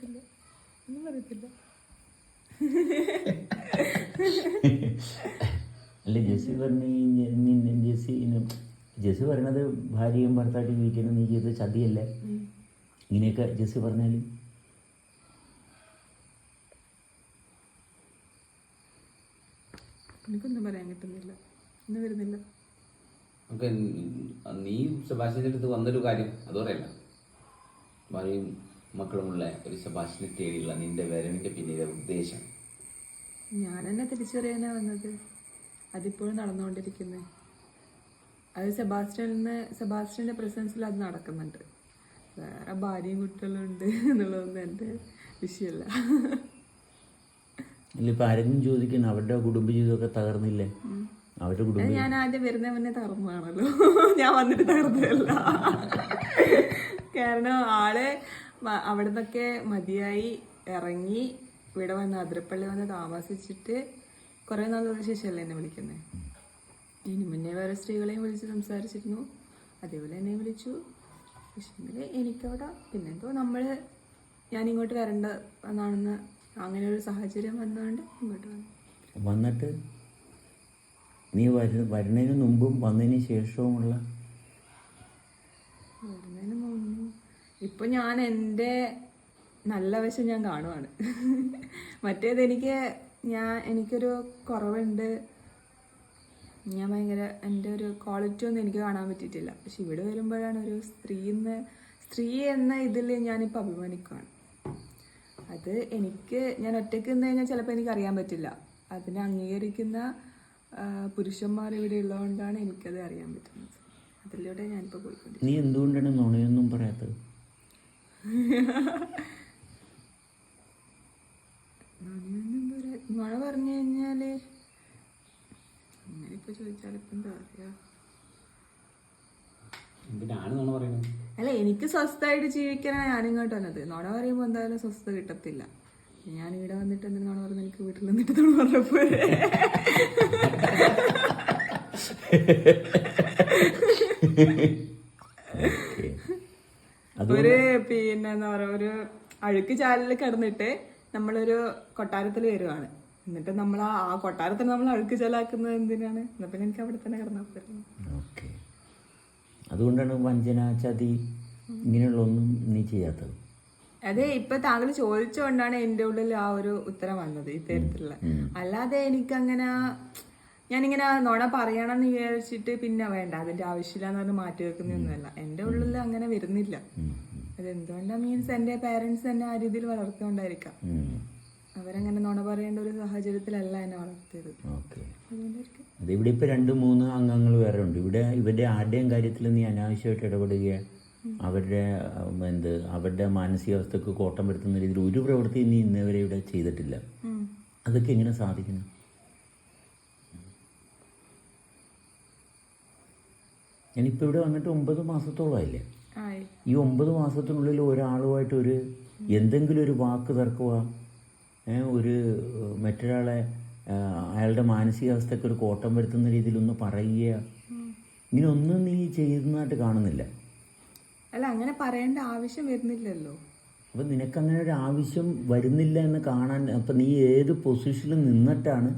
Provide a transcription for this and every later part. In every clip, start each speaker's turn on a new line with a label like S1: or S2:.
S1: പറയത്തില്ല ഒന്നും അറിയത്തില്ല.
S2: അല്ല ജെസ്സി പറഞ്ഞു ജെസ്സി ജെസ്സി പറയണത് ഭാര്യയും ഭർത്തായിട്ട് ജീവിക്കണം നീ ചെയ്ത് ചതിയല്ലേ? ഇങ്ങനെയൊക്കെ ജെസ്സി പറഞ്ഞാൽ
S1: എനിക്കൊന്നും പറയാൻ കിട്ടുന്നില്ല. ഒന്നും വരുന്നില്ല.
S3: നമുക്ക് നീ സെബാസ്റ്റ്യന്റെ അടുത്ത് വന്നൊരു കാര്യം അത് പറയല്ല ഭാര്യയും മക്കളുമുള്ള ഒരു സെബാസ്റ്റ്യനെ തേടിയുള്ള നിന്റെ വരവിന്റെ പിന്നിലെ ഉദ്ദേശം?
S1: ഞാൻ എന്നെ തിരിച്ചറിയാനാ വന്നത്. അതിപ്പോഴും നടന്നുകൊണ്ടിരിക്കുന്നത് അത് സെബാസ്റ്റ്യനിന്ന് സെബാസ്റ്റ്യന്റെ പ്രസൻസിൽ അത് നടക്കുന്നുണ്ട്. വേറെ ഭാര്യയും കുട്ടികളും ഉണ്ട് എന്നുള്ളതൊന്നും എന്റെ വിഷയമല്ല.
S2: ഇപ്പം ആരെങ്കിലും ചോദിക്കണം അവരുടെ കുടുംബജീവിതമൊക്കെ തകർന്നില്ലേ? അവരുടെ കുടുംബ
S1: ഞാൻ ആദ്യം വരുന്ന മുന്നേ തകർന്നതാണല്ലോ. ഞാൻ വന്നിട്ട് തകർന്നതല്ല. കാരണം ആൾ വ- അവിടുന്നൊക്കെ മതിയായി ഇറങ്ങി ഇവിടെ വന്ന് അതിരപ്പള്ളി വന്ന് താമസിച്ചിട്ട് കുറേ നാളുകൾക്ക് ശേഷമല്ലേ എന്നെ വിളിക്കുന്നത് ഇനി മുന്നേ വേറെ സ്ത്രീകളെയും വിളിച്ച് സംസാരിച്ചിരുന്നു. അതേപോലെ എന്നെ വിളിച്ചു. പക്ഷേങ്കിൽ എനിക്കവിടെ പിന്നെന്തോ നമ്മൾ ഞാൻ ഇങ്ങോട്ട് വരേണ്ട എന്നാണെന്ന് അങ്ങനെ ഒരു സാഹചര്യം വന്നതുകൊണ്ട് ഇങ്ങോട്ട് വന്നു.
S2: വന്നിട്ട് നീ വര വരുന്നതിന് മുമ്പും വന്നതിന് ശേഷവുമുള്ള
S1: വരുന്നതിന് മുമ്പ് ഇപ്പൊ ഞാൻ എന്റെ നല്ല വശം ഞാൻ കാണുവാണ്. മറ്റേത് എനിക്ക് ഞാൻ എനിക്കൊരു കുറവുണ്ട്. ഞാൻ ഭയങ്കര എന്റെ ഒരു ക്വാളിറ്റി ഒന്നും എനിക്ക് കാണാൻ പറ്റിയിട്ടില്ല. പക്ഷെ ഇവിടെ വരുമ്പോഴാണ് ഒരു സ്ത്രീ എന്ന് സ്ത്രീ എന്ന ഇതിൽ ഞാനിപ്പോൾ അഭിമാനിക്കുകയാണ് അത് എനിക്ക് ഞാൻ ഒറ്റയ്ക്ക് നിന്ന് കഴിഞ്ഞാൽ ചിലപ്പോൾ എനിക്ക് അറിയാൻ പറ്റില്ല. അതിനെ അംഗീകരിക്കുന്ന പുരുഷന്മാർ ഇവിടെ ഉള്ളതുകൊണ്ടാണ് എനിക്കത് അറിയാൻ പറ്റുന്നത്. അതിലൂടെ ഞാനിപ്പോൾ പോയിക്കൊണ്ടിരിക്കുന്നത്
S2: നീ എന്തുകൊണ്ടാണ് നുണയൊന്നും പറയാത്തത്?
S1: നുണ പറഞ്ഞു കഴിഞ്ഞാൽ അങ്ങനെ ഇപ്പൊ ചോദിച്ചാൽ ഇപ്പൊ എന്താ പറയാ? അല്ല എനിക്ക് സ്വസ്ഥമായിട്ട് ജീവിക്കാനാണ് ഞാനിങ്ങോട്ട് വന്നത്. നോണ പറയുമ്പോൾ എന്തായാലും സ്വസ്ഥത കിട്ടത്തില്ല. ഞാൻ ഇവിടെ വന്നിട്ട് എന്തിനു നോണ പറഞ്ഞു എനിക്ക് വീട്ടിൽ നിന്നിട്ട് നുണ പറഞ്ഞപ്പോ ഒരു പിന്നെ എന്താ പറയാ ഒരു അഴുക്ക് ചാലിൽ കിടന്നിട്ട് നമ്മളൊരു കൊട്ടാരത്തിൽ വരുവാണ്. എന്നിട്ട് നമ്മൾ ആ ആ കൊട്ടാരത്തിൽ നമ്മൾ അഴുക്ക് ചാലാക്കുന്നത് എന്തിനാണ്? എന്നാ പിന്നെ എനിക്ക് അവിടെ തന്നെ കിടന്നാൽ പോയിരുന്നു
S2: ഓക്കെ. അതുകൊണ്ടാണ് വഞ്ചന ചതി ഇങ്ങനെയുള്ളൊന്നും നീ ചെയ്യാത്തത്.
S1: അതെ ഇപ്പൊ താങ്കൾ ചോദിച്ചുകൊണ്ടാണ് എന്റെ ഉള്ളിൽ ആ ഒരു ഉത്തരം വന്നത് ഇത്തരത്തിലുള്ള അല്ലാതെ എനിക്കങ്ങനെ ഞാനിങ്ങനെ നോണ പറയണമെന്ന് വിചാരിച്ചിട്ട് പിന്നെ വേണ്ട അതിന്റെ ആവശ്യമില്ല എന്ന് പറഞ്ഞ് മാറ്റി വെക്കുന്നൊന്നുമല്ല എന്റെ ഉള്ളിൽ അങ്ങനെ വരുന്നില്ല. അതെന്തുകൊണ്ടാ മീൻസ് എന്റെ പേരൻസ് എന്നെ ആ രീതിയിൽ വളർത്തുകൊണ്ടായിരിക്കാം. അവരങ്ങനെ നോണ പറയേണ്ട ഒരു സാഹചര്യത്തിലല്ല എന്നെ വളർത്തിയത്.
S2: ഇവിടെ ഇപ്പൊ രണ്ട് മൂന്ന് അംഗങ്ങൾ വേറെ ഉണ്ട്. ഇവിടെ ഇവരുടെ ആരുടെയും കാര്യത്തിൽ നീ അനാവശ്യമായിട്ട് ഇടപെടുകയെ? അവരുടെ എന്ത് അവരുടെ മാനസികാവസ്ഥക്ക് കോട്ടം വരുത്തുന്ന രീതിയിൽ ഒരു പ്രവൃത്തി നീ ഇന്നേവരെ ഇവിടെ ചെയ്തിട്ടില്ല. അതൊക്കെ എങ്ങനെ സാധിക്കണം ഞാനിപ്പോൾ ഇവിടെ വന്നിട്ട് ഒമ്പത് മാസത്തോളമായില്ലേ ഈ ഒമ്പത് മാസത്തിനുള്ളിൽ ഒരാളുമായിട്ട് ഒരു എന്തെങ്കിലും ഒരു വാക്ക് തർക്കുക ഒരു മറ്റൊരാളെ അയാളുടെ മാനസികാവസ്ഥയ്ക്ക് ഒരു കോട്ടം വരുത്തുന്ന രീതിയിലൊന്ന് പറയുക. ഇങ്ങനൊന്നും നീ ചെയ്യുന്നതായിട്ട് കാണുന്നില്ല.
S1: അല്ല അങ്ങനെ പറയേണ്ട ആവശ്യം വരുന്നില്ലല്ലോ.
S2: അപ്പം നിനക്കങ്ങനെ ഒരു ആവശ്യം വരുന്നില്ല എന്ന് കാണാൻ അപ്പം നീ ഏത് പൊസിഷനിൽ നിന്നിട്ടാണ്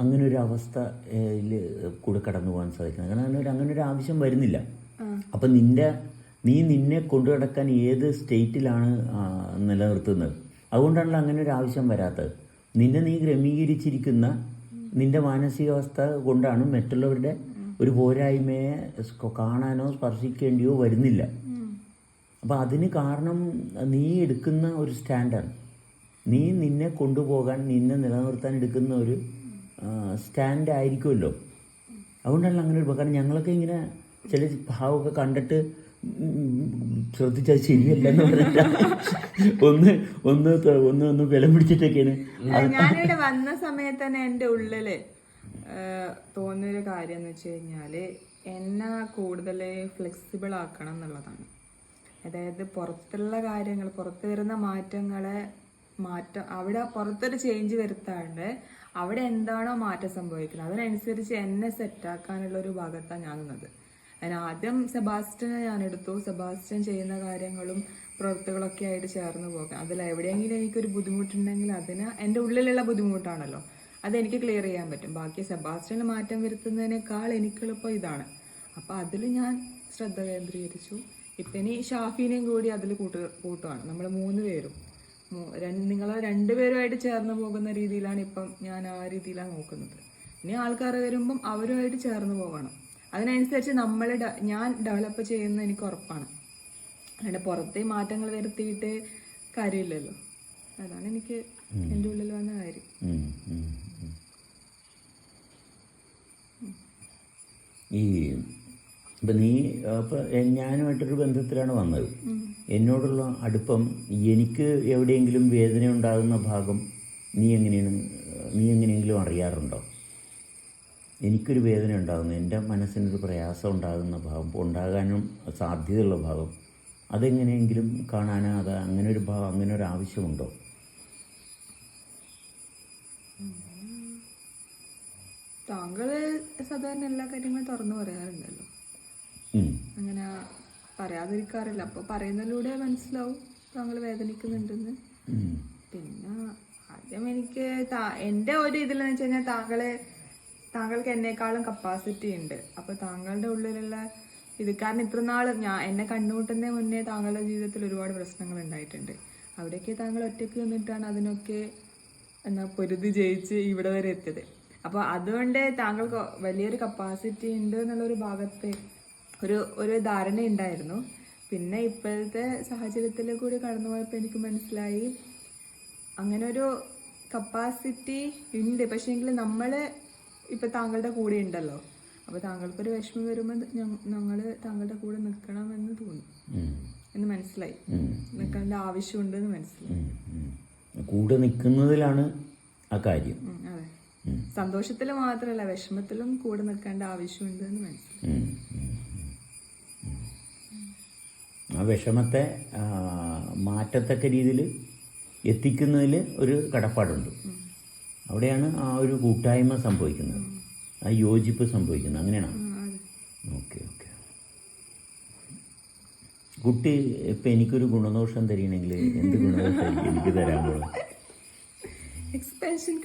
S2: അങ്ങനെ ഒരു കൂടെ കടന്നു പോകാൻ സാധിക്കുന്നത് കാരണം അങ്ങനെ ഒരു അങ്ങനെ ഒരു ആവശ്യം വരുന്നില്ല. അപ്പം നിന്റെ നീ നിന്നെ കൊണ്ടു നടക്കാൻ ഏത് സ്റ്റേറ്റിലാണ് നിലനിർത്തുന്നത്? അതുകൊണ്ടാണല്ലോ അങ്ങനെ ഒരു ആവശ്യം വരാത്തത്. നിന്നെ നീ ക്രമീകരിച്ചിരിക്കുന്ന നിന്റെ മാനസികാവസ്ഥ കൊണ്ടാണ് മറ്റുള്ളവരുടെ ഒരു പോരായ്മയെ കാണാനോ സ്പർശിക്കേണ്ടിയോ വരുന്നില്ല. അപ്പോൾ അതിന് കാരണം നീ എടുക്കുന്ന ഒരു സ്റ്റാൻഡാണ്. നീ നിന്നെ കൊണ്ടുപോകാൻ നിന്നെ നിലനിർത്താൻ എടുക്കുന്ന ഒരു സ്റ്റാൻഡ് ആയിരിക്കുമല്ലോ അതുകൊണ്ടല്ല അങ്ങനെ ഒരു കാരണം ഞങ്ങളൊക്കെ ഇങ്ങനെ ചില ഭാവമൊക്കെ കണ്ടിട്ട് ശ്രദ്ധിച്ചത് ശരിയല്ല എന്ന് പറഞ്ഞിട്ട്. ഒന്ന് ഒന്ന് ഒന്ന് ഒന്ന് വില പിടിച്ചിട്ടൊക്കെയാണ്.
S1: ഞാനിവിടെ വന്ന സമയത്ത് തന്നെ എന്റെ ഉള്ളിൽ തോന്നിയൊരു കാര്യം എന്ന് വെച്ച് കഴിഞ്ഞാൽ എന്നെ കൂടുതൽ ഫ്ലെക്സിബിൾ ആക്കണം എന്നുള്ളതാണ്. അതായത് പുറത്തുള്ള കാര്യങ്ങൾ പുറത്ത് വരുന്ന മാറ്റങ്ങളെ മാറ്റം അവിടെ പുറത്തൊരു ചേഞ്ച് വരുത്താണ്ട് അവിടെ എന്താണോ മാറ്റം സംഭവിക്കുന്നത്. അതിനനുസരിച്ച് എന്നെ സെറ്റാക്കാനുള്ള ഒരു ഭാഗത്താണ് ഞാൻ നിന്നത്. അതിന് ആദ്യം സെബാസ്റ്റ്യനെ ഞാൻ എടുത്തു. സെബാസ്റ്റ്യൻ ചെയ്യുന്ന കാര്യങ്ങളും പ്രവൃത്തികളൊക്കെ ആയിട്ട് ചേർന്ന് പോകാം. അതിൽ എവിടെയെങ്കിലും എനിക്കൊരു ബുദ്ധിമുട്ടുണ്ടെങ്കിൽ അതിന് എന്റെ ഉള്ളിലുള്ള ബുദ്ധിമുട്ടാണല്ലോ. അതെനിക്ക് ക്ലിയർ ചെയ്യാൻ പറ്റും. ബാക്കി സെബാസ്റ്റ്യന് മാറ്റം വരുത്തുന്നതിനേക്കാൾ എനിക്കെളുപ്പം ഇതാണ്. അപ്പോൾ അതിൽ ഞാൻ ശ്രദ്ധ കേന്ദ്രീകരിച്ചു. ഇപ്പം ഇനി ഷാഫീനെയും കൂടി അതിൽ കൂട്ട് കൂട്ടുവാണ്. നമ്മൾ മൂന്ന് പേരും. നിങ്ങൾ രണ്ടുപേരുമായിട്ട് ചേർന്ന് പോകുന്ന രീതിയിലാണ് ഇപ്പം ഞാൻ ആ രീതിയിലാണ് നോക്കുന്നത്. ഇനി ആൾക്കാർ വരുമ്പം അവരുമായിട്ട് ചേർന്ന് പോകണം. അതിനനുസരിച്ച് നമ്മൾ ഞാൻ ഡെവലപ്പ് ചെയ്യുന്ന എനിക്ക് ഉറപ്പാണ്. അതിന്റെ പുറത്തെ മാറ്റങ്ങൾ വരുത്തിയിട്ട് കാര്യമില്ലല്ലോ. അതാണ് എനിക്ക് എന്റെ ഉള്ളിൽ വന്ന കാര്യം.
S2: ഈ ഇപ്പം നീ അപ്പം ഞാനുമായിട്ടൊരു ബന്ധത്തിലാണ് വന്നത്. എന്നോടുള്ള അടുപ്പം എനിക്ക് എവിടെയെങ്കിലും വേദന ഉണ്ടാകുന്ന ഭാഗം നീ എങ്ങനെയാണ് നീ എങ്ങനെയെങ്കിലും അറിയാറുണ്ടോ? എനിക്കൊരു വേദന ഉണ്ടാകുന്നു. എന്റെ മനസ്സിനൊരു പ്രയാസം ഉണ്ടാകുന്ന ഭാഗം ഉണ്ടാകാനും സാധ്യതയുള്ള ഭാഗം. അതെങ്ങനെയെങ്കിലും കാണാനോ അത് അങ്ങനെ ഒരു ഭാവം അങ്ങനെ ഒരു ആവശ്യമുണ്ടോ?
S1: താങ്കൾ സാധാരണ എല്ലാ കാര്യങ്ങളും തുറന്നു പറയാറുണ്ടല്ലോ. അങ്ങനെ പറയാതിരിക്കാറില്ല. അപ്പോൾ പറയുന്നതിലൂടെ മനസ്സിലാവും താങ്കൾ വേദനിക്കുന്നുണ്ടെന്ന്. പിന്നെ ആദ്യം എനിക്ക് എന്റെ എന്റെ ഒരു ഇതിലെന്ന് വെച്ച് കഴിഞ്ഞാൽ താങ്കളെ താങ്കൾക്ക് എന്നെക്കാളും കപ്പാസിറ്റി ഉണ്ട്. അപ്പോൾ താങ്കളുടെ ഉള്ളിലുള്ള ഇത് കാരണം ഇത്ര നാൾ ഞാൻ എന്നെ കണ്ണുമുട്ടുന്നതിന് മുന്നേ താങ്കളുടെ ജീവിതത്തിൽ ഒരുപാട് പ്രശ്നങ്ങൾ ഉണ്ടായിട്ടുണ്ട്. അവിടെയൊക്കെ താങ്കൾ ഒറ്റയ്ക്ക് നിന്നിട്ടാണ് അതിനൊക്കെ എന്നാ പൊരുതി ജയിച്ച് ഇവിടെ വരെ എത്തിയത്. അപ്പോൾ അതുകൊണ്ട് താങ്കൾക്ക് വലിയൊരു കപ്പാസിറ്റി ഉണ്ട് എന്നുള്ളൊരു ഭാഗത്ത് ഒരു ഒരു ധാരണ ഉണ്ടായിരുന്നു പിന്നെ ഇപ്പോഴത്തെ സാഹചര്യത്തിൽ കൂടി കടന്നു പോയപ്പോൾ എനിക്ക് മനസ്സിലായി അങ്ങനെ ഒരു കപ്പാസിറ്റി ഉണ്ട്. പക്ഷേ പക്ഷേങ്കിൽ നമ്മൾ ഇപ്പം താങ്കളുടെ കൂടെ ഉണ്ടല്ലോ. അപ്പോൾ താങ്കൾക്കൊരു വിഷമം വരുമ്പോൾ ഞങ്ങൾ താങ്കളുടെ കൂടെ നിൽക്കണമെന്ന് തോന്നി. എന്ന് മനസ്സിലായി. നിൽക്കേണ്ട ആവശ്യമുണ്ടെന്ന് മനസ്സിലായി.
S2: കൂടെ നിൽക്കുന്നതിലാണ് ആ കാര്യം.
S1: സന്തോഷത്തിൽ മാത്രമല്ല വിഷമത്തിലും കൂടെ നിൽക്കേണ്ട ആവശ്യമുണ്ടെന്ന് മനസ്സിലായി.
S2: ആ വിഷമത്തെ മാറ്റത്തക്ക രീതിയിൽ എത്തിക്കുന്നതിൽ ഒരു കടപ്പാടുണ്ട്. അവിടെയാണ് ആ ഒരു കൂട്ടായ്മ സംഭവിക്കുന്നത്. ആ യോജിപ്പ് സംഭവിക്കുന്നത്. അങ്ങനെയാണ്? Okay okay. കുട്ടി ഇപ്പം എനിക്കൊരു ഗുണദോഷം തരികയാണെങ്കിൽ എന്ത് ഗുണദോഷമായിരിക്കും എനിക്ക് തരാൻ പോകുന്നത്
S1: എക്സ്പെൻഷൻ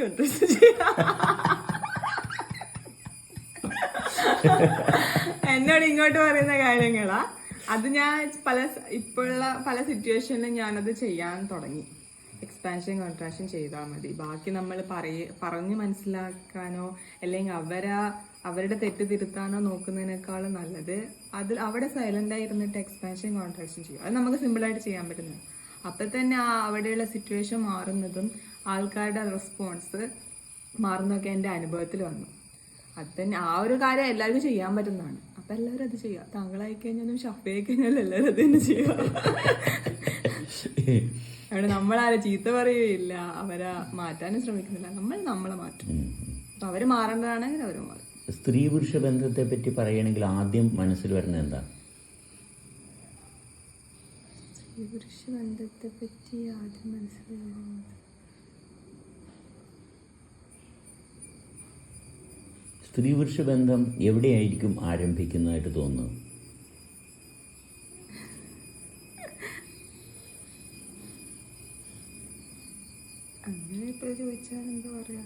S1: എന്നോട് ഇങ്ങോട്ട് പറയുന്ന കാര്യങ്ങളാ. അത് ഞാൻ പല ഇപ്പോഴുള്ള പല സിറ്റുവേഷനിലും ഞാനത് ചെയ്യാൻ തുടങ്ങി. എക്സ്പാൻഷൻ കോൺട്രാക്ഷൻ ചെയ്താൽ മതി. ബാക്കി നമ്മൾ പറയ പറഞ്ഞ് മനസ്സിലാക്കാനോ അല്ലെങ്കിൽ അവരാ അവരുടെ തെറ്റ് തിരുത്താനോ നോക്കുന്നതിനേക്കാളും നല്ലത് അത് അവിടെ സൈലന്റ് ആയിരുന്നിട്ട് എക്സ്പാൻഷൻ കോൺട്രാക്ഷൻ ചെയ്യും. അത് നമുക്ക് സിമ്പിളായിട്ട് ചെയ്യാൻ പറ്റുന്നത്. അപ്പം തന്നെ ആ അവിടെയുള്ള സിറ്റുവേഷൻ മാറുന്നതും ആൾക്കാരുടെ റെസ്പോൺസ് മാറുന്നതൊക്കെ എന്റെ അനുഭവത്തിൽ വന്നു. അത് തന്നെ ആ ഒരു കാര്യം എല്ലാവർക്കും ചെയ്യാൻ പറ്റുന്നതാണ്. അപ്പം എല്ലാവരും അത് ചെയ്യുക താങ്കളായി കഴിഞ്ഞാലും ഷഫയായി കഴിഞ്ഞാലും എല്ലാവരും അത് തന്നെ ചെയ്യുക അവിടെ നമ്മളാരും ചീത്ത പറയുകയില്ല. അവരെ മാറ്റാനും ശ്രമിക്കുന്നില്ല. നമ്മൾ നമ്മളെ മാറ്റും. അപ്പം അവർ മാറേണ്ടതാണെങ്കിൽ അവർ മാറും.
S2: സ്ത്രീ പുരുഷ ബന്ധത്തെ പറ്റി പറയുകയാണെങ്കിൽ ആദ്യം മനസ്സിൽ വരുന്നത് എന്താ?
S1: സ്ത്രീ പുരുഷ ബന്ധത്തെ പറ്റി ആദ്യം മനസ്സിലാകുന്നത്
S2: സ്ത്രീ പുരുഷ ബന്ധം എവിടെയായിരിക്കും ആരംഭിക്കുന്നതായിട്ട് തോന്നുന്നത്
S1: അങ്ങനെ ഇപ്പോൾ ചോദിച്ചാൽ എന്താ പറയാ?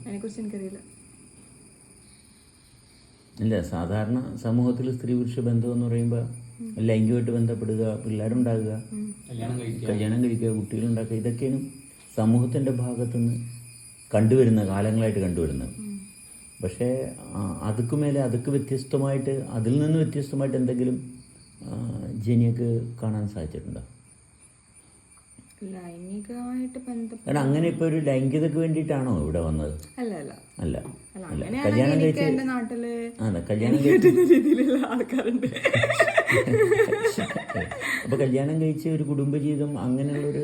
S1: അതിനെക്കുറിച്ച് എനിക്കറിയില്ല.
S2: ഇല്ല സാധാരണ സമൂഹത്തിൽ സ്ത്രീ പുരുഷ ബന്ധം എന്ന് പറയുമ്പോൾ ലൈംഗികമായിട്ട് ബന്ധപ്പെടുക പിള്ളേരുണ്ടാകുക
S3: കല്യാണം കഴിക്കുക.
S2: കല്യാണം കഴിക്കുക കുട്ടികളുണ്ടാക്കുക ഇതൊക്കെയാണ് സമൂഹത്തിന്റെ ഭാഗത്തുനിന്ന് കണ്ടുവരുന്ന കാലങ്ങളായിട്ട് കണ്ടുവരുന്നത്. പക്ഷേ അതുക്ക് മേലെ അതുക്ക് വ്യത്യസ്തമായിട്ട് അതിൽ നിന്ന് വ്യത്യസ്തമായിട്ട് എന്തെങ്കിലും ജനിയക്ക് കാണാൻ സാധിച്ചിട്ടുണ്ടോ? കാരണം അങ്ങനെ ഇപ്പൊ ഒരു ലൈംഗികതക്ക് വേണ്ടിയിട്ടാണോ ഇവിടെ വന്നത്?
S1: അല്ല അല്ല.
S2: കല്യാണം കഴിച്ച് അതെ കല്യാണം
S1: ആൾക്കാരുണ്ട്.
S2: അപ്പോൾ കല്യാണം കഴിച്ച് ഒരു കുടുംബജീവിതം അങ്ങനെയുള്ളൊരു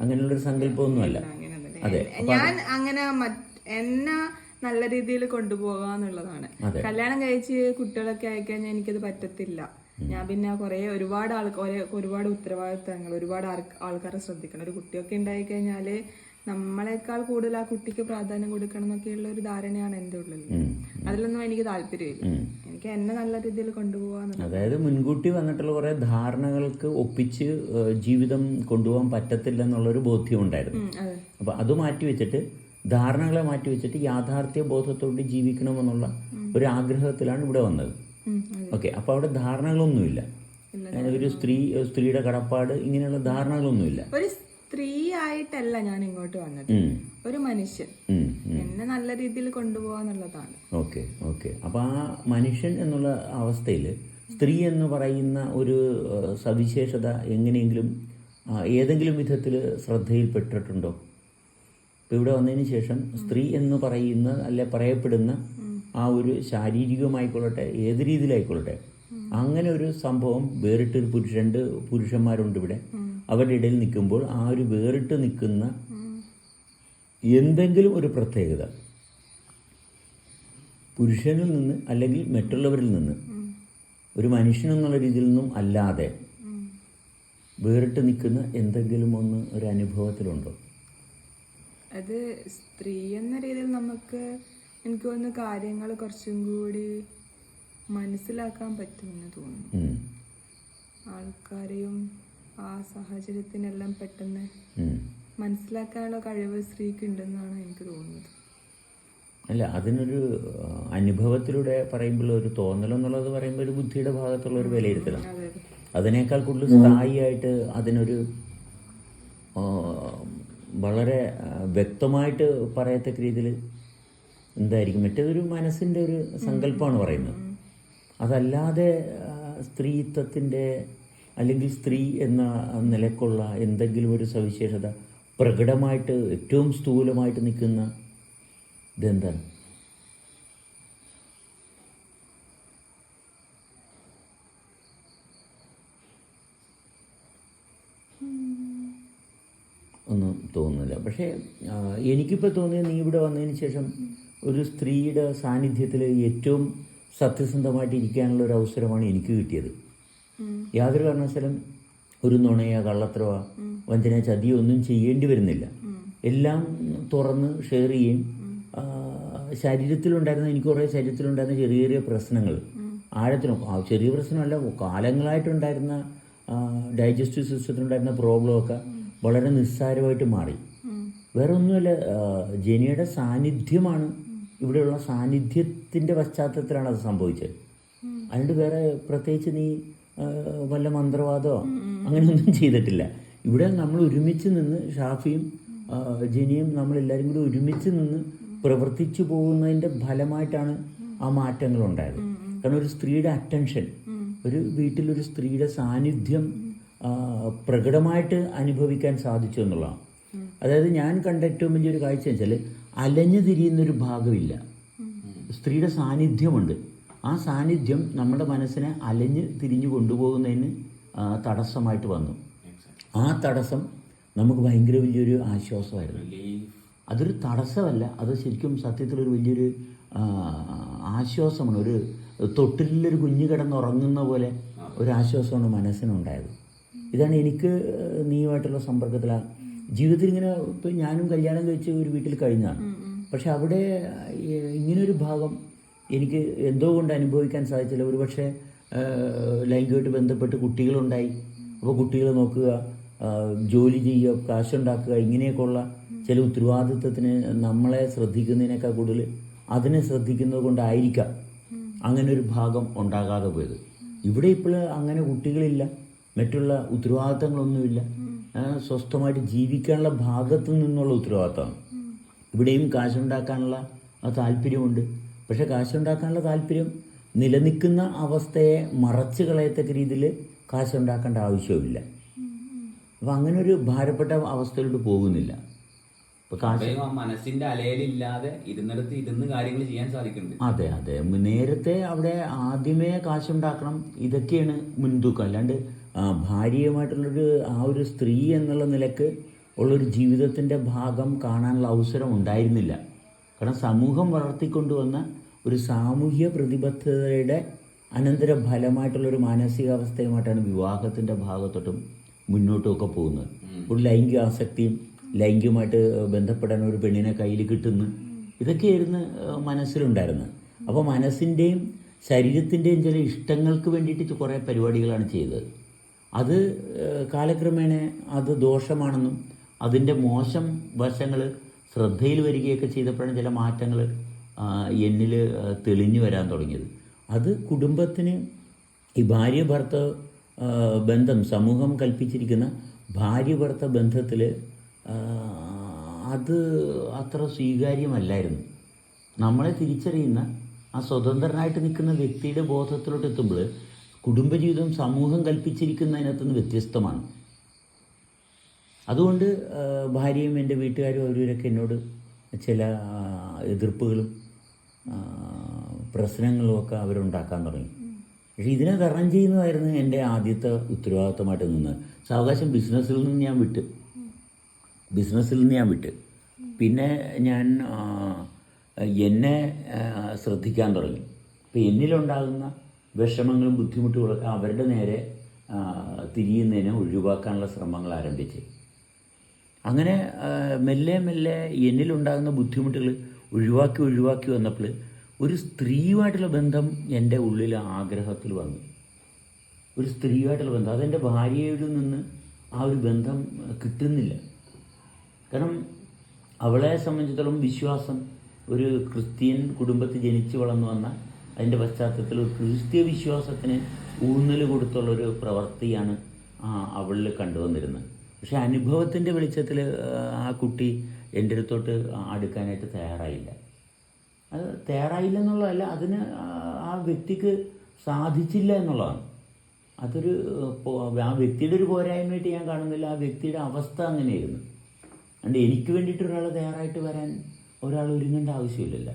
S2: അങ്ങനെയുള്ളൊരു സങ്കല്പമൊന്നുമല്ല. അതെ,
S1: ഞാൻ അങ്ങനെ എന്ന നല്ല രീതിയിൽ കൊണ്ടുപോകാന്നുള്ളതാണ്. കല്യാണം കഴിച്ച് കുട്ടികളൊക്കെ ആയിക്കഴിഞ്ഞാൽ എനിക്കത് പറ്റത്തില്ല. ഞാൻ പിന്നെ കുറെ ഒരുപാട് ആൾക്കാർ ഒരുപാട് ഉത്തരവാദിത്തങ്ങൾ ഒരുപാട് ആൾ- ആൾക്കാരെ ശ്രദ്ധിക്കണം. ഒരു കുട്ടിയൊക്കെ ഉണ്ടായി കഴിഞ്ഞാൽ നമ്മളെക്കാൾ കൂടുതൽ ആ കുട്ടിക്ക് പ്രാധാന്യം കൊടുക്കണം എന്നൊക്കെയുള്ള ഒരു ധാരണയാണ് എന്റെ ഉള്ളിൽ. അതിലൊന്നും എനിക്ക് താല്പര്യമില്ല. എനിക്ക് എന്നെ നല്ല രീതിയിൽ കൊണ്ടുപോകാൻ
S2: അതായത് മുൻകൂട്ടി വന്നിട്ടുള്ള കുറെ ധാരണകൾക്ക് ഒപ്പിച്ച് ജീവിതം കൊണ്ടുപോകാൻ പറ്റത്തില്ല എന്നുള്ളൊരു ബോധ്യം ഉണ്ടായിരുന്നു.
S1: അപ്പൊ അത്
S2: മാറ്റി വെച്ചിട്ട് ധാരണകളെ മാറ്റി വെച്ചിട്ട് യാഥാർത്ഥ്യ ബോധത്തോട് ജീവിക്കണമെന്നുള്ള ഒരു ആഗ്രഹത്തിലാണ് ഇവിടെ വന്നത്. ഓക്കെ അപ്പൊ അവിടെ ധാരണകളൊന്നുമില്ല. ഒരു സ്ത്രീ സ്ത്രീയുടെ കടപ്പാട് ഇങ്ങനെയുള്ള ധാരണകളൊന്നുമില്ല.
S1: ഒരു സ്ത്രീ ആയിട്ടല്ല ഞാൻ ഇങ്ങോട്ട് വന്നത്. ഒരു മനുഷ്യൻ. എന്നെ നല്ല രീതിയിൽ കൊണ്ടുപോകാന്നുള്ളതാണ്
S2: ഓക്കെ ഓക്കെ. അപ്പൊ ആ മനുഷ്യൻ എന്നുള്ള അവസ്ഥയിൽ സ്ത്രീ എന്ന് പറയുന്ന ഒരു സവിശേഷത എങ്ങനെയെങ്കിലും ഏതെങ്കിലും വിധത്തിൽ ശ്രദ്ധയിൽപ്പെട്ടിട്ടുണ്ടോ? ഇപ്പൊ ഇവിടെ വന്നതിന് ശേഷം സ്ത്രീ എന്ന് പറയുന്ന അല്ല പറയപ്പെടുന്ന ആ ഒരു ശാരീരികമായിക്കൊള്ളട്ടെ ഏത് രീതിയിലായിക്കൊള്ളട്ടെ അങ്ങനെ ഒരു സംഭവം വേറിട്ടൊരു പുരുഷ രണ്ട് പുരുഷന്മാരുണ്ട് ഇവിടെ. അവരുടെ ഇടയിൽ നിൽക്കുമ്പോൾ ആ ഒരു വേറിട്ട് നിൽക്കുന്ന എന്തെങ്കിലും ഒരു പ്രത്യേകത. പുരുഷനിൽ നിന്ന് അല്ലെങ്കിൽ മറ്റുള്ളവരിൽ നിന്ന് ഒരു മനുഷ്യൻ എന്നുള്ള രീതിയിൽ നിന്നും അല്ലാതെ വേറിട്ട് നിൽക്കുന്ന എന്തെങ്കിലും ഒന്ന് ഒരു അനുഭവത്തിലുണ്ടോ?
S1: അത് സ്ത്രീ എന്ന രീതിയിൽ നമുക്ക് എനിക്ക് തോന്നുന്നു കാര്യങ്ങൾ കുറച്ചും കൂടി മനസ്സിലാക്കാൻ പറ്റുമെന്ന് തോന്നുന്നു. ആൾക്കാരെയും ആ സാഹചര്യത്തിനെല്ലാം പെട്ടെന്ന് മനസ്സിലാക്കാനുള്ള കഴിവ് സ്ത്രീക്ക് ഉണ്ടെന്നാണ് എനിക്ക് തോന്നുന്നത്.
S2: അല്ല അതിനൊരു അനുഭവത്തിലൂടെ പറയുമ്പോൾ ഒരു തോന്നലെന്നുള്ളത് പറയുമ്പോൾ ഒരു ബുദ്ധിയുടെ ഭാഗത്തുള്ള ഒരു വിലയിരുത്തലാണ്.
S1: അതെ അതെ.
S2: അതിനേക്കാൾ കൂടുതൽ സ്ഥായിയായിട്ട് അതിനൊരു വളരെ വ്യക്തമായിട്ട് പറയത്തക്ക രീതിയിൽ എന്തായിരിക്കും? മറ്റേതൊരു മനസ്സിന്റെ ഒരു സങ്കല്പമാണ് പറയുന്നത്. അതല്ലാതെ സ്ത്രീത്വത്തിന്റെ അല്ലെങ്കിൽ സ്ത്രീ എന്ന നിലക്കുള്ള എന്തെങ്കിലും ഒരു സവിശേഷത പ്രകടമായിട്ട് ഏറ്റവും സ്ഥൂലമായിട്ട് നിൽക്കുന്ന ഇതെന്താണ്? ഒന്നും തോന്നുന്നില്ല. പക്ഷേ എനിക്കിപ്പോൾ തോന്നിയത് നീ ഇവിടെ വന്നതിന് ശേഷം ഒരു സ്ത്രീയുടെ സാന്നിധ്യത്തിൽ ഏറ്റവും സത്യസന്ധമായിട്ട് ഇരിക്കാനുള്ള ഒരു അവസരമാണ് എനിക്ക് കിട്ടിയത്. യാതൊരു കാരണവശാലും ഒരു നുണയോ കള്ളത്തരവോ വഞ്ചന ചതിയോ ഒന്നും ചെയ്യേണ്ടി വരുന്നില്ല. എല്ലാം തുറന്ന് ഷെയർ ചെയ്യും. ശരീരത്തിലുണ്ടായിരുന്ന എനിക്ക് കുറേ ശരീരത്തിലുണ്ടായിരുന്ന ചെറിയ ചെറിയ പ്രശ്നങ്ങൾ. ആഴത്തിനും ചെറിയ പ്രശ്നമല്ല കാലങ്ങളായിട്ടുണ്ടായിരുന്ന ഡൈജസ്റ്റീവ് സിസ്റ്റത്തിനുണ്ടായിരുന്ന പ്രോബ്ലമൊക്കെ വളരെ നിസ്സാരമായിട്ട് മാറി. വേറെ ഒന്നുമല്ല ജനിയുടെ സാന്നിധ്യമാണ് ഇവിടെയുള്ള സാന്നിധ്യത്തിന്റെ പശ്ചാത്തലത്തിലാണ് അത് സംഭവിച്ചത്. അതുകൊണ്ട് വേറെ പ്രത്യേകിച്ച് നീ വല്ല മന്ത്രവാദമോ അങ്ങനെയൊന്നും ചെയ്തിട്ടില്ല. ഇവിടെ നമ്മൾ ഒരുമിച്ച് നിന്ന് ഷാഫിയും ജനിയും നമ്മളെല്ലാവരും കൂടി ഒരുമിച്ച് നിന്ന് പ്രവർത്തിച്ചു പോകുന്നതിന്റെ ഫലമായിട്ടാണ് ആ മാറ്റങ്ങൾ ഉണ്ടായത് കാരണം ഒരു സ്ത്രീയുടെ അറ്റൻഷൻ ഒരു വീട്ടിലൊരു സ്ത്രീയുടെ സാന്നിധ്യം പ്രകടമായിട്ട് അനുഭവിക്കാൻ സാധിച്ചു എന്നുള്ളതാണ്. അതായത് ഞാൻ കണ്ട ഏറ്റവും വലിയൊരു കാഴ്ച വെച്ചാൽ അലഞ്ഞു തിരിയുന്നൊരു ഭാഗമില്ല. സ്ത്രീയുടെ സാന്നിധ്യമുണ്ട്. ആ സാന്നിധ്യം നമ്മുടെ മനസ്സിനെ അലഞ്ഞ് തിരിഞ്ഞു കൊണ്ടുപോകുന്നതിന് തടസ്സമായിട്ട് വന്നു. ആ തടസ്സം നമുക്ക് ഭയങ്കര വലിയൊരു ആശ്വാസമായിരുന്നു. അതൊരു തടസ്സമല്ല അത് ശരിക്കും സത്യത്തിലൊരു വലിയൊരു ആശ്വാസമാണ്. ഒരു തൊട്ടിലൊരു കുഞ്ഞു കിടന്നുറങ്ങുന്ന പോലെ ഒരു ആശ്വാസമാണ് മനസ്സിനുണ്ടായത്. ഇതാണ് എനിക്ക് നീയുമായിട്ടുള്ള സമ്പർക്കത്തിലാണ് ജീവിതത്തിൽ ഇങ്ങനെ ഇപ്പം ഞാനും കല്യാണം കഴിച്ച് ഒരു വീട്ടിൽ കഴിഞ്ഞാണ് പക്ഷെ അവിടെ ഇങ്ങനെ ഇങ്ങനൊരു ഭാഗം എനിക്ക് എന്തോ കൊണ്ട് അനുഭവിക്കാൻ സാധിച്ചില്ല. ഒരുപക്ഷെ ലൈംഗികമായിട്ട് ബന്ധപ്പെട്ട് കുട്ടികളുണ്ടായി. അപ്പോൾ കുട്ടികളെ നോക്കുക ജോലി ചെയ്യുക കാശുണ്ടാക്കുക ഇങ്ങനെയൊക്കെയുള്ള ചില ഉത്തരവാദിത്വത്തിന് നമ്മളെ ശ്രദ്ധിക്കുന്നതിനേക്കാൾ കൂടുതൽ അതിനെ ശ്രദ്ധിക്കുന്നത് കൊണ്ടായിരിക്കാം അങ്ങനെ ഒരു ഭാഗം ഉണ്ടാകാതെ പോയത്. ഇവിടെ ഇപ്പോൾ അങ്ങനെ കുട്ടികളില്ല. മറ്റുള്ള ഉത്തരവാദിത്തങ്ങളൊന്നുമില്ല. സ്വസ്ഥമായിട്ട് ജീവിക്കാനുള്ള ഭാഗത്തു നിന്നുള്ള ഉത്തരവാദിത്തമാണ്. ഇവിടെയും കാശുണ്ടാക്കാനുള്ള താല്പര്യമുണ്ട്. പക്ഷെ കാശുണ്ടാക്കാനുള്ള താല്പര്യം നിലനിൽക്കുന്ന അവസ്ഥയെ മറച്ചു കളയത്തക്ക രീതിയിൽ കാശുണ്ടാക്കേണ്ട ആവശ്യമില്ല അപ്പം അങ്ങനെ ഒരു ഭാരപ്പെട്ട അവസ്ഥയിലോട്ട് പോകുന്നില്ല.
S3: മനസ്സിന്റെ അലയിലില്ലാതെ ഇരുന്നിടത്ത് ഇരുന്ന് കാര്യങ്ങൾ ചെയ്യാൻ സാധിക്കുന്നു
S2: അതെ അതെ. നേരത്തെ അവിടെ ആദ്യമേ കാശുണ്ടാക്കണം ഇതൊക്കെയാണ് മുൻതൂക്കം. അല്ലാണ്ട് ഭാര്യയുമായിട്ടുള്ളൊരു ആ ഒരു സ്ത്രീ എന്നുള്ള നിലയ്ക്ക് ഉള്ളൊരു ജീവിതത്തിന്റെ ഭാഗം കാണാനുള്ള അവസരം ഉണ്ടായിരുന്നില്ല. കാരണം സമൂഹം വളർത്തിക്കൊണ്ടുവന്ന ഒരു സാമൂഹ്യ പ്രതിബദ്ധതയുടെ അനന്തര ഫലമായിട്ടുള്ളൊരു മാനസികാവസ്ഥയുമായിട്ടാണ് വിവാഹത്തിന്റെ ഭാഗത്തോട്ടും മുന്നോട്ടുമൊക്കെ പോകുന്നത്. ഒരു ലൈംഗിക ആസക്തിയും ലൈംഗികമായിട്ട് ബന്ധപ്പെടാൻ ഒരു പെണ്ണിനെ കയ്യിൽ കിട്ടുന്നു. ഇതൊക്കെയായിരുന്നു മനസ്സിലുണ്ടായിരുന്നത്. അപ്പോൾ മനസ്സിന്റെയും ശരീരത്തിന്റെയും ചില ഇഷ്ടങ്ങൾക്ക് വേണ്ടിയിട്ട് കുറേ പരിപാടികളാണ് ചെയ്തത്. അത് കാലക്രമേണ അത് ദോഷമാണെന്നും അതിന്റെ മോശം വശങ്ങൾ ശ്രദ്ധയിൽ വരികയൊക്കെ ചെയ്തപ്പോഴാണ് ചില മാറ്റങ്ങൾ എന്നിൽ തെളിഞ്ഞു വരാൻ തുടങ്ങിയത്. അത് കുടുംബത്തിന് ഈ ഭാര്യ ഭർത്ത ബന്ധം സമൂഹം കൽപ്പിച്ചിരിക്കുന്ന ഭാര്യ ഭർത്ത ബന്ധത്തിൽ അത് അത്ര സ്വീകാര്യമല്ലായിരുന്നു. നമ്മളെ തിരിച്ചറിയുന്ന ആ സ്വതന്ത്രനായിട്ട് നിൽക്കുന്ന വ്യക്തിയുടെ ബോധത്തിലോട്ട് എത്തുമ്പോൾ കുടുംബജീവിതം സമൂഹം കൽപ്പിച്ചിരിക്കുന്നതിനകത്തുനിന്ന് വ്യത്യസ്തമാണ്. അതുകൊണ്ട് ഭാര്യയും എന്റെ വീട്ടുകാരും അവരൊക്കെ എന്നോട് ചില എതിർപ്പുകളും പ്രശ്നങ്ങളും ഒക്കെ അവരുണ്ടാക്കാൻ തുടങ്ങി. പക്ഷേ ഇതിനെ തരണം ചെയ്യുന്നതായിരുന്നു എന്റെ ആദ്യത്തെ ഉത്തരവാദിത്തമായിട്ട് നിന്ന്. സാവകാശം ബിസിനസ്സിൽ നിന്ന് ഞാൻ വിട്ട്. ബിസിനസ്സിൽ നിന്ന് ഞാൻ വിട്ട്. പിന്നെ ഞാൻ എന്നെ ശ്രദ്ധിക്കാൻ തുടങ്ങി. ഇപ്പം എന്നിലുണ്ടാകുന്ന വിഷമങ്ങളും ബുദ്ധിമുട്ടുകളൊക്കെ അവരുടെ നേരെ തിരിയുന്നതിനെ ഒഴിവാക്കാനുള്ള ശ്രമങ്ങൾ ആരംഭിച്ചു. അങ്ങനെ മെല്ലെ മെല്ലെ എന്നിലുണ്ടാകുന്ന ബുദ്ധിമുട്ടുകൾ ഒഴിവാക്കി ഒഴിവാക്കി വന്നപ്പോൾ ഒരു സ്ത്രീയുമായിട്ടുള്ള ബന്ധം എന്റെ ഉള്ളിൽ ആഗ്രഹത്തിൽ വന്നു. ഒരു സ്ത്രീയുമായിട്ടുള്ള ബന്ധം. അതെന്റെ ഭാര്യയോട് നിന്ന് ആ ഒരു ബന്ധം കിട്ടുന്നില്ല. കാരണം അവളെ സംബന്ധിച്ചിടത്തോളം വിശ്വാസം ഒരു ക്രിസ്ത്യൻ കുടുംബത്തിൽ ജനിച്ചു വളർന്നു വന്ന അതിന്റെ പശ്ചാത്തലത്തിൽ ഒരു ക്രിസ്ത്യ വിശ്വാസത്തിന് ഊന്നൽ കൊടുത്തുള്ളൊരു പ്രവൃത്തിയാണ് അവളിൽ കണ്ടുവന്നിരുന്നത്. പക്ഷേ അനുഭവത്തിന്റെ വെളിച്ചത്തിൽ ആ കുട്ടി എന്റെ അടുത്തോട്ട് അടുക്കാനായിട്ട് തയ്യാറായില്ല. അത് തയ്യാറായില്ല എന്നുള്ളതല്ല അതിന് ആ- വ്യക്തിക്ക് സാധിച്ചില്ല എന്നുള്ളതാണ്. അതൊരു ആ വ്യക്തിയുടെ ഒരു പോരായ്മയായിട്ട് ഞാൻ കാണുന്നില്ല ആ വ്യക്തിയുടെ അവസ്ഥ അങ്ങനെയായിരുന്നു. അതുകൊണ്ട് എനിക്ക് വേണ്ടിയിട്ട് ഒരാൾ തയ്യാറായിട്ട് വരാൻ ഒരാൾ ഒരുങ്ങേണ്ട ആവശ്യമില്ലല്ലോ.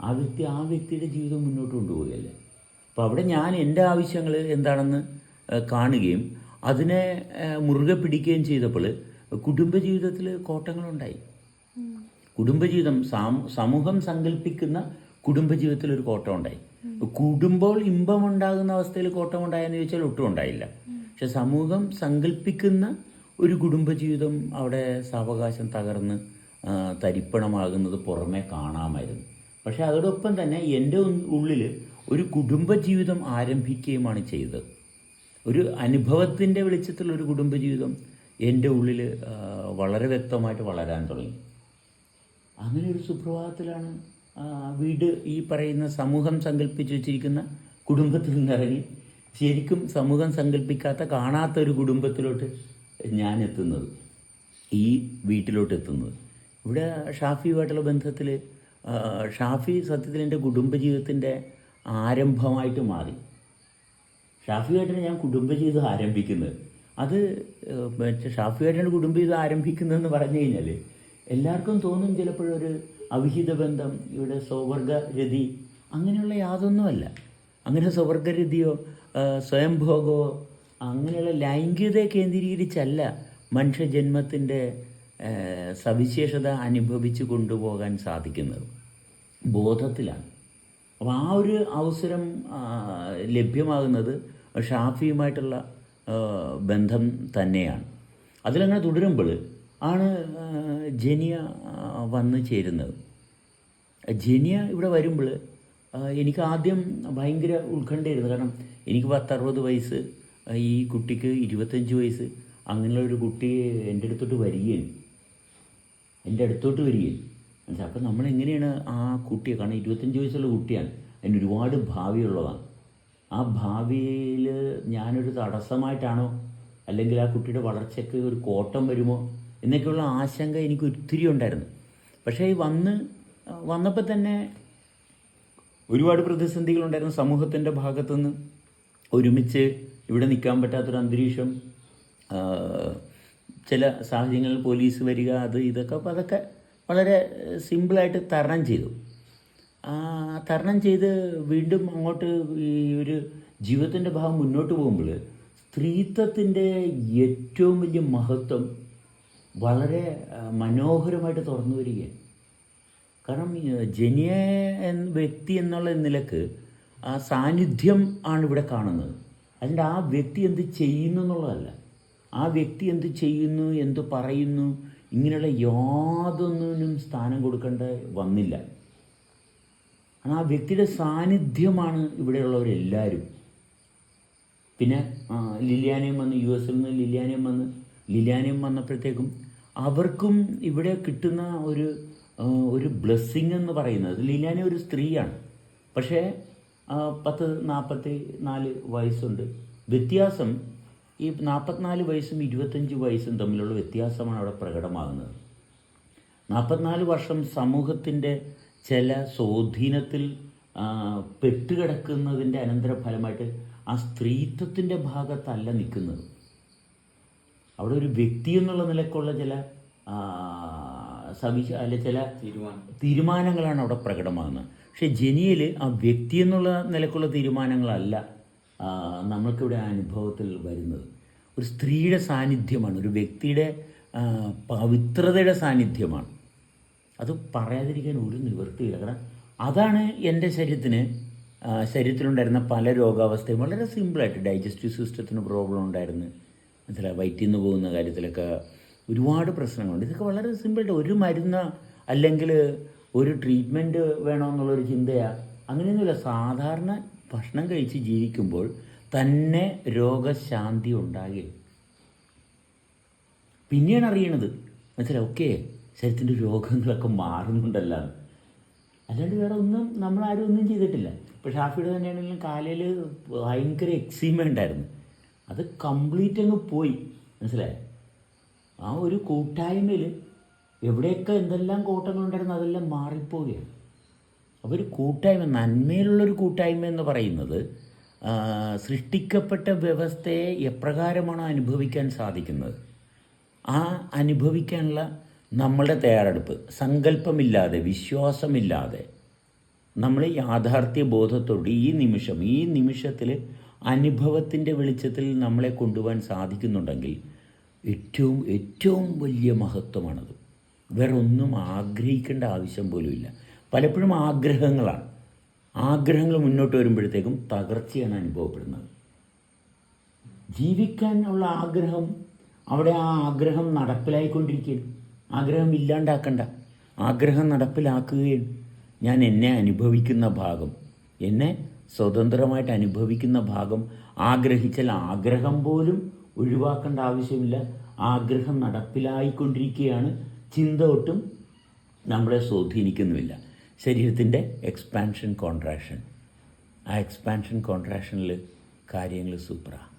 S2: ആ വ്യക്തി ആ വ്യക്തിയുടെ ജീവിതം മുന്നോട്ട് കൊണ്ടുപോവുകയല്ലേ. അപ്പോൾ അവിടെ ഞാൻ എന്റെ ആവശ്യങ്ങൾ എന്താണെന്ന് കാണുകയും അതിനെ മുറുകെ പിടിക്കുകയും ചെയ്തപ്പോൾ കുടുംബജീവിതത്തിൽ കോട്ടങ്ങളുണ്ടായി കുടുംബജീവിതം സാമൂ- സമൂഹം സങ്കല്പിക്കുന്ന കുടുംബജീവിതത്തിൽ ഒരു കോട്ടം ഉണ്ടായി ഇമ്പം ഉണ്ടാകുന്ന അവസ്ഥയിൽ കോട്ടം ഉണ്ടായെന്ന് ചോദിച്ചാൽ ഒട്ടും ഉണ്ടായില്ല. പക്ഷെ സമൂഹം സങ്കല്പിക്കുന്ന ഒരു കുടുംബജീവിതം അവിടെ സാവകാശം തകർന്ന് തരിപ്പണമാകുന്നത് പുറമേ കാണാമായിരുന്നു. പക്ഷെ അതോടൊപ്പം തന്നെ എന്റെ ഉള്ളിൽ ഒരു കുടുംബജീവിതം ആരംഭിക്കുകയുമാണ് ചെയ്തത്. ഒരു അനുഭവത്തിന്റെ വെളിച്ചത്തിൽ ഒരു കുടുംബജീവിതം എന്റെ ഉള്ളിൽ വളരെ വ്യക്തമായിട്ട് വളരാൻ തുടങ്ങി. അങ്ങനെ ഒരു സുപ്രഭാതത്തിലാണ് വീട് ഈ പറയുന്ന സമൂഹം സങ്കല്പിച്ച് വെച്ചിരിക്കുന്ന കുടുംബത്തിൽ നിന്നിറങ്ങി ശരിക്കും സമൂഹം സങ്കല്പിക്കാത്ത കാണാത്ത ഒരു കുടുംബത്തിലോട്ട് ഞാൻ എത്തുന്നത്. ഈ വീട്ടിലോട്ട് എത്തുന്നത്. ഇവിടെ ഷാഫിയുമായിട്ടുള്ള ബന്ധത്തിൽ ഷാഫി സത്യത്തിൽ എന്റെ കുടുംബജീവിതത്തിന്റെ ആരംഭമായിട്ട് മാറി. ഷാഫിയായിട്ടാണ് ഞാൻ കുടുംബജീവിതം ആരംഭിക്കുന്നത്. അത് മറ്റേ ഷാഫിയായിട്ടാണ് കുടുംബജീവിതം ആരംഭിക്കുന്നതെന്ന് പറഞ്ഞു കഴിഞ്ഞാൽ എല്ലാവർക്കും തോന്നും ചിലപ്പോഴൊരു അവിഹിത ബന്ധം ഇവിടെ സൗവർഗരതി അങ്ങനെയുള്ള യാതൊന്നുമല്ല. അങ്ങനെ സൗവർഗരതിയോ സ്വയംഭോഗമോ അങ്ങനെയുള്ള ലൈംഗികതയെ കേന്ദ്രീകരിച്ചല്ല മനുഷ്യജന്മത്തിന്റെ സവിശേഷത അനുഭവിച്ച് കൊണ്ടുപോകാൻ സാധിക്കുന്നത്. ബോധത്തിലാണ്. അപ്പോൾ ആ ഒരു അവസരം ലഭ്യമാകുന്നത് ഷാഫിയുമായിട്ടുള്ള ബന്ധം തന്നെയാണ്. അതിലങ്ങനെ തുടരുമ്പോൾ ആണ് ജനിയ വന്നു ചേരുന്നത്. ജനിയ ഇവിടെ വരുമ്പോൾ എനിക്ക് ആദ്യം ഭയങ്കര ഉത്കണ്ഠയായിരുന്നു. കാരണം എനിക്ക് പത്തറുപത് വയസ്സ് ഈ കുട്ടിക്ക് ഇരുപത്തഞ്ച് വയസ്സ് അങ്ങനെയുള്ള ഒരു കുട്ടി എന്റെ അടുത്തോട്ട് വരികയും എന്റെ അടുത്തോട്ട് വരികയും മനസ്സിലായി? അപ്പം നമ്മൾ എങ്ങനെയാണ് ആ കുട്ടിയെ കാരണം ഇരുപത്തഞ്ച് വയസ്സുള്ള കുട്ടിയാണ്. അതിന് ഒരുപാട് ഭാവിയുള്ളതാണ്. ആ ഭാവിയിൽ ഞാനൊരു തടസ്സമായിട്ടാണോ? അല്ലെങ്കിൽ ആ കുട്ടിയുടെ വളർച്ചയ്ക്ക് ഒരു കോട്ടം വരുമോ? എന്നൊക്കെയുള്ള ആശങ്ക എനിക്ക് ഒത്തിരി ഉണ്ടായിരുന്നു. പക്ഷേ ഈ വന്ന് വന്നപ്പോൾ തന്നെ ഒരുപാട് പ്രതിസന്ധികളുണ്ടായിരുന്നു സമൂഹത്തിന്റെ ഭാഗത്തുനിന്ന്. ഒരുമിച്ച് ഇവിടെ നിൽക്കാൻ പറ്റാത്തൊരു അന്തരീക്ഷം ചില സാഹചര്യങ്ങളിൽ പോലീസ് വരിക അത് ഇതൊക്കെ അപ്പോൾ അതൊക്കെ വളരെ സിമ്പിളായിട്ട് തരണം ചെയ്തു. തരണം ചെയ്ത് വീണ്ടും അങ്ങോട്ട് ഈ ഒരു ജീവിതത്തിന്റെ ഭാഗം മുന്നോട്ട് പോകുമ്പോൾ സ്ത്രീത്വത്തിന്റെ ഏറ്റവും വലിയ മഹത്വം വളരെ മനോഹരമായിട്ട് തുറന്നു വരികയാണ്. കാരണം ജനിയ വ്യക്തി എന്നുള്ള നിലയ്ക്ക് ആ സാന്നിധ്യം ആണ് ഇവിടെ കാണുന്നത്. അതിന്റെ ആ വ്യക്തി എന്ത് ചെയ്യുന്നു എന്നുള്ളതല്ല. ആ വ്യക്തി എന്ത് ചെയ്യുന്നു എന്ത് പറയുന്നു ഇങ്ങനെയുള്ള യാതൊന്നിനും സ്ഥാനം കൊടുക്കേണ്ട വന്നില്ല. ആ വ്യക്തിയുടെ സാന്നിധ്യമാണ് ഇവിടെയുള്ളവരെല്ലാവരും. പിന്നെ ലില്യാനയും വന്ന് യു എസിൽ നിന്ന് ലില്യാനയും വന്ന് ലില്യാനയും വന്നപ്പോഴത്തേക്കും അവർക്കും ഇവിടെ കിട്ടുന്ന ഒരു ഒരു ബ്ലെസ്സിങ് എന്ന് പറയുന്നത് ലില്യാന ഒരു സ്ത്രീയാണ്. പക്ഷേ പത്ത് നാൽപ്പത്തി നാല് വയസ്സുണ്ട്. വ്യത്യാസം ഈ നാൽപ്പത്തിനാല് വയസ്സും ഇരുപത്തഞ്ച് വയസ്സും തമ്മിലുള്ള വ്യത്യാസമാണ് അവിടെ പ്രകടമാകുന്നത്. നാൽപ്പത്തിനാല് വർഷം സമൂഹത്തിന്റെ ചില സ്വാധീനത്തിൽ പെട്ടുകിടക്കുന്നതിന്റെ അനന്തര അനന്തരഫലമായിട്ട് ആ സ്ത്രീത്വത്തിന്റെ ഭാഗത്തല്ല നിൽക്കുന്നത്. അവിടെ ഒരു വ്യക്തി എന്നുള്ള നിലക്കുള്ള ചില സവിശ അല്ലെ ചില തീരുമാനങ്ങളാണ് അവിടെ പ്രകടമാകുന്നത്. പക്ഷേ ജനിയിൽ ആ വ്യക്തി എന്നുള്ള നിലക്കുള്ള തീരുമാനങ്ങളല്ല നമ്മൾക്കിവിടെ ആ അനുഭവത്തിൽ വരുന്നത്. ഒരു സ്ത്രീയുടെ സാന്നിധ്യമാണ് ഒരു വ്യക്തിയുടെ പവിത്രതയുടെ സാന്നിധ്യമാണ്. അത് പറയാതിരിക്കാൻ ഒരു നിവൃത്തിയില്ല. കാരണം അതാണ് എന്റെ ശരീരത്തിന് ശരീരത്തിലുണ്ടായിരുന്ന പല രോഗാവസ്ഥയും വളരെ സിമ്പിളായിട്ട് ഡൈജസ്റ്റീവ് സിസ്റ്റത്തിന് പ്രോബ്ലം ഉണ്ടായിരുന്നു. മനസ്സിലായി? വയറ്റിൽ നിന്ന് പോകുന്ന കാര്യത്തിലൊക്കെ ഒരുപാട് പ്രശ്നങ്ങളുണ്ട്. ഇതൊക്കെ വളരെ സിമ്പിളായിട്ട് ഒരു മരുന്ന് അല്ലെങ്കിൽ ഒരു ട്രീറ്റ്മെന്റ് വേണമെന്നുള്ളൊരു ചിന്തയാണ് അങ്ങനെയൊന്നുമില്ല. സാധാരണ ഭക്ഷണം കഴിച്ച് ജീവിക്കുമ്പോൾ തന്നെ രോഗശാന്തി ഉണ്ടാകെ പിന്നെയാണ് അറിയണത്. മനസ്സിലായി? ഓക്കെ ശരീരത്തിന്റെ രോഗങ്ങളൊക്കെ മാറുന്നുണ്ടല്ലോ. എന്ന്. അല്ലാണ്ട് വേറെ ഒന്നും നമ്മളാരും ഒന്നും ചെയ്തിട്ടില്ല. ഇപ്പോൾ ഷാഫിയുടെ തന്നെയാണെങ്കിലും കാലയിൽ ഭയങ്കര എക്സീമ ഉണ്ടായിരുന്നു. അത് കംപ്ലീറ്റ് അങ്ങ് പോയി. മനസ്സിലായി? ആ ഒരു കൂട്ടായ്മയിൽ എവിടെയൊക്കെ എന്തെല്ലാം കോട്ടങ്ങളുണ്ടായിരുന്നു അതെല്ലാം മാറിപ്പോവുകയാണ്. അപ്പോൾ ഒരു കൂട്ടായ്മ നന്മയിലുള്ളൊരു കൂട്ടായ്മ എന്ന് പറയുന്നത് സൃഷ്ടിക്കപ്പെട്ട വ്യവസ്ഥയെ എപ്രകാരമാണോ അനുഭവിക്കാൻ സാധിക്കുന്നത്? ആ അനുഭവിക്കാനുള്ള നമ്മളുടെ തയ്യാറെടുപ്പ്. സങ്കല്പമില്ലാതെ വിശ്വാസമില്ലാതെ. നമ്മൾ യാഥാർത്ഥ്യ ബോധത്തോട് ഈ നിമിഷം ഈ നിമിഷത്തിൽ അനുഭവത്തിന്റെ വെളിച്ചത്തിൽ നമ്മളെ കൊണ്ടുപോകാൻ സാധിക്കുന്നുണ്ടെങ്കിൽ ഏറ്റവും ഏറ്റവും വലിയ മഹത്വമാണത്. വേറെ ഒന്നും ആഗ്രഹിക്കേണ്ട ആവശ്യം പോലുമില്ല പലപ്പോഴും ആഗ്രഹങ്ങളാണ്. ആഗ്രഹങ്ങൾ മുന്നോട്ട് വരുമ്പോഴത്തേക്കും തകർച്ചയാണ് അനുഭവപ്പെടുന്നത്. ജീവിക്കാനുള്ള ആഗ്രഹം അവിടെ ആ ആഗ്രഹം നടപ്പിലായിക്കൊണ്ടിരിക്കുകയാണ്. ആഗ്രഹം ഇല്ലാണ്ടാക്കണ്ട. ആഗ്രഹം നടപ്പിലാക്കുകയാണ് ഞാൻ എന്നെ അനുഭവിക്കുന്ന ഭാഗം എന്നെ സ്വതന്ത്രമായിട്ട് അനുഭവിക്കുന്ന ഭാഗം ആഗ്രഹിച്ചാൽ ആഗ്രഹം പോലും ഒഴിവാക്കേണ്ട ആവശ്യമില്ല. ആഗ്രഹം നടപ്പിലായിക്കൊണ്ടിരിക്കുകയാണ്. ചിന്ത ഒട്ടും നമ്മളെ സ്വാധീനിക്കുന്നുമില്ല. ശരീരത്തിന്റെ എക്സ്പാൻഷൻ കോൺട്രാക്ഷൻ ആ എക്സ്പാൻഷൻ കോൺട്രാക്ഷനിൽ കാര്യങ്ങൾ സൂപ്പറാണ്